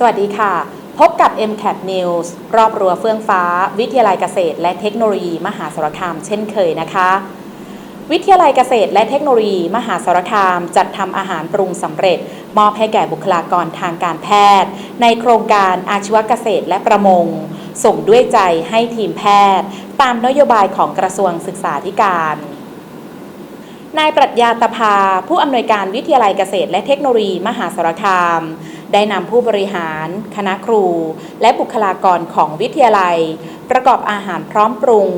สวัสดีค่ะ พบกับ MCAT News รอบรัวเฟื่องฟ้า วิทยาลัยเกษตร และเทคโนโลยี มหาสารคาม เช่นเคยนะคะ วิทยาลัยเกษตรและเทคโนโลยี มหาสารคาม จัดทำอาหารปรุงสำเร็จ มอบให้แก่บุคลากรทางการแพทย์ ในโครงการอาชีวเกษตรและประมง ส่งด้วยใจให้ทีมแพทย์ ตามนโยบายของกระทรวงศึกษาธิการนายปรัชญาตภา ผู้อำนวยการวิทยาลัยเกษตรและเทคโนโลยี มหาสารคาม ได้นำผู้บริหาร คณะครู และบุคลากรของวิทยาลัย ประกอบอาหารพร้อมปรุง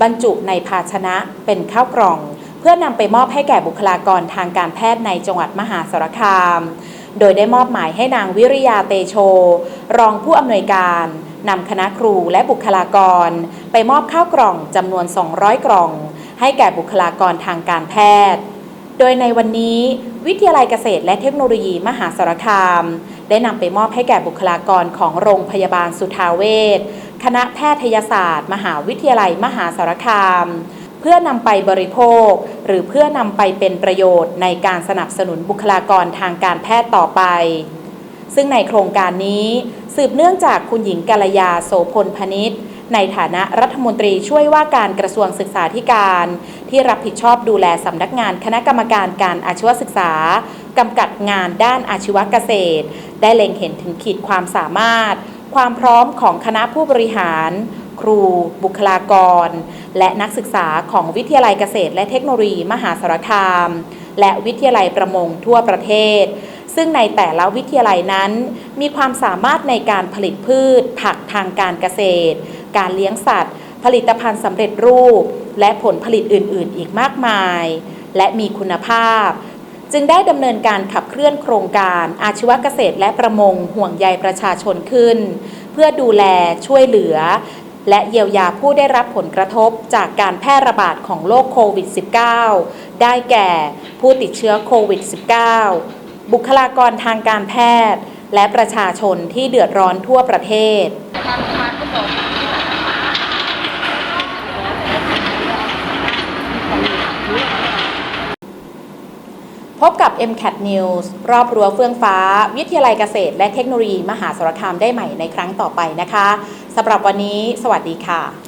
บรรจุในภาชนะเป็นข้าวกล่อง เพื่อนำไปมอบให้แก่บุคลากรทางการแพทย์ในจังหวัดมหาสารคาม โดยได้มอบหมายให้นางวิริยาเตโช รองผู้อำนวยการนำคณะครูและบุคลากร ไปมอบข้าวกล่องจำนวน 200 กล่อง ให้แก่บุคลากรทางการแพทย์ โดยในวันนี้ วิทยาลัยเกษตรและเทคโนโลยีมหาสารคาม ได้นำไปมอบให้แก่บุคลากรของโรงพยาบาลสุทาเวชคณะแพทยศาสตร์ มหาวิทยาลัยมหาสารคาม เพื่อนำไปบริโภค หรือเพื่อนำไปเป็นประโยชน์ในการสนับสนุนบุคลากรทางการแพทย์ต่อไป ซึ่งในโครงการนี้ สืบเนื่องจากคุณหญิงกัลยาโสพลพนิษฐ์ในฐานะรัฐมนตรีช่วยว่าการกระทรวงศึกษาธิการ ที่รับผิดชอบดูแลสำนักงานคณะกรรมการการอาชีวศึกษา กำกับงานด้านอาชีวเกษตร ได้เล็งเห็นถึงขีดความสามารถ ความพร้อมของคณะผู้บริหาร ครู บุคลากร และนักศึกษาของวิทยาลัยเกษตร และเทคโนโลยีมหาสารคาม และวิทยาลัยประมงทั่วประเทศ ซึ่งในแต่ละวิทยาลัยนั้น มีความสามารถในการผลิตพืช ผักทางการเกษตร การเลี้ยงสัตว์ ผลิตภัณฑ์สำเร็จรูป และผลผลิตอื่น ๆ อีกมากมาย และมีคุณภาพ จึงได้ดำเนินการขับเคลื่อนโครงการอาชีวเกษตรและประมงห่วงใยประชาชนขึ้น เพื่อดูแลช่วยเหลือ และเยียวยาผู้ได้รับผลกระทบจากการแพร่ระบาดของโรคโควิด -19 ได้แก่ผู้ติดเชื้อโควิด -19 บุคลากรทางการแพทย์ และประชาชนที่เดือดร้อนทั่วประเทศ พบกับ MCAT News รอบรั้วเฟื่องฟ้า วิทยาลัยเกษตร และเทคโนโลยี มหาสารคามได้ใหม่ในครั้งต่อไปนะคะสำหรับวันนี้ สวัสดีค่ะ